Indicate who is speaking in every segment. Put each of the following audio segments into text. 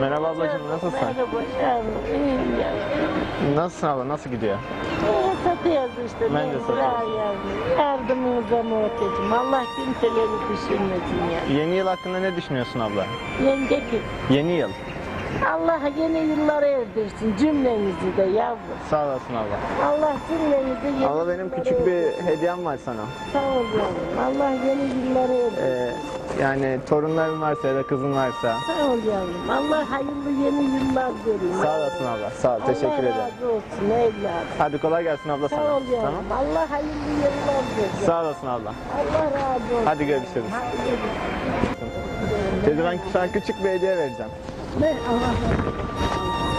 Speaker 1: Merhaba ablacığım, nasılsın?
Speaker 2: Merhaba iyiyim yavrum.
Speaker 1: Nasılsın abla? Nasıl gidiyor?
Speaker 2: İyi satıyoruz işte.
Speaker 1: Ben de satıyorum.
Speaker 2: Yardımınıza muhtacım. Allah kimseleri düşürmesin ya.
Speaker 1: Yeni yıl hakkında ne düşünüyorsun abla?
Speaker 2: Yenge ki
Speaker 1: Yeni yıl.
Speaker 2: Allah yeni yıllara erdirsin cümlemizi de yavrum.
Speaker 1: Sağ olasın abla.
Speaker 2: Allah cümlemizi yeni
Speaker 1: Abla benim küçük bir hediyem var sana.
Speaker 2: Sağ ol yavrum. Allah yeni yıllara erdirsin.
Speaker 1: Ee, yani torunların varsa ya da kızın varsa.
Speaker 2: Sağ ol yavrum. Allah hayırlı yeni yıllar versin.
Speaker 1: Sağ olasın abla. Sağ ol. Teşekkür
Speaker 2: Allah
Speaker 1: ederim.
Speaker 2: razı olsun evladım.
Speaker 1: Hadi kolay gelsin abla
Speaker 2: Sağ
Speaker 1: sana.
Speaker 2: ol yavrum.
Speaker 1: Tamam.
Speaker 2: Allah hayırlı yıllar versin.
Speaker 1: Sağ olasın abla.
Speaker 2: Allah razı olsun.
Speaker 1: Hadi görüşürüz.
Speaker 2: Hadi görüşürüz.
Speaker 1: Teyze ben sana küçük bir hediye vereceğim.
Speaker 2: Ne? Allah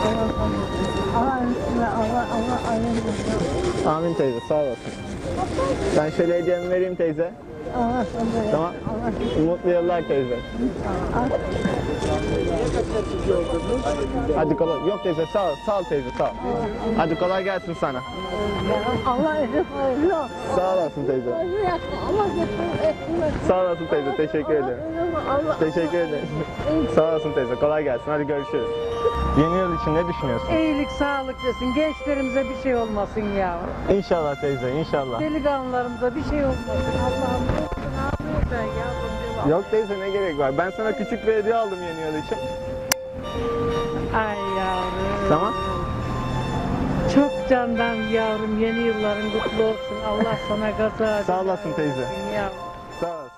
Speaker 2: Allah Allah üstüne Allah Allah Allah
Speaker 1: Amin teyze sağ olasın. Ben şöyle hediyemi vereyim teyze.
Speaker 2: Allah sana
Speaker 1: Tamam. Mutlu yıllar teyze. Hadi kolay. Yok teyze sağ ol. Sağ ol teyze sağ ol. Hadi kolay gelsin sana.
Speaker 2: Allah hayırlı olsun.
Speaker 1: Sağ olasın teyze.
Speaker 2: Allah.
Speaker 1: Sağ olasın teyze. Teşekkür ederim.
Speaker 2: Allah
Speaker 1: Teşekkür ederim. Sağ olasın teyze. Kolay gelsin. Hadi görüşürüz. Yeni yıl için ne düşünüyorsun?
Speaker 3: İyilik, sağlık desin. Gençlerimize bir şey olmasın ya.
Speaker 1: İnşallah teyze. inşallah.
Speaker 3: Delikanlılarımıza bir şey olmasın. Allah'ım
Speaker 1: Yok teyze ne gerek var? Ben sana küçük bir hediye aldım yeni yıl için.
Speaker 3: Ay yavrum.
Speaker 1: Tamam.
Speaker 3: Çok candan yavrum. Yeni yılların kutlu olsun. Allah sana kaza
Speaker 1: Sağ olasın teyze.
Speaker 3: Yavrum.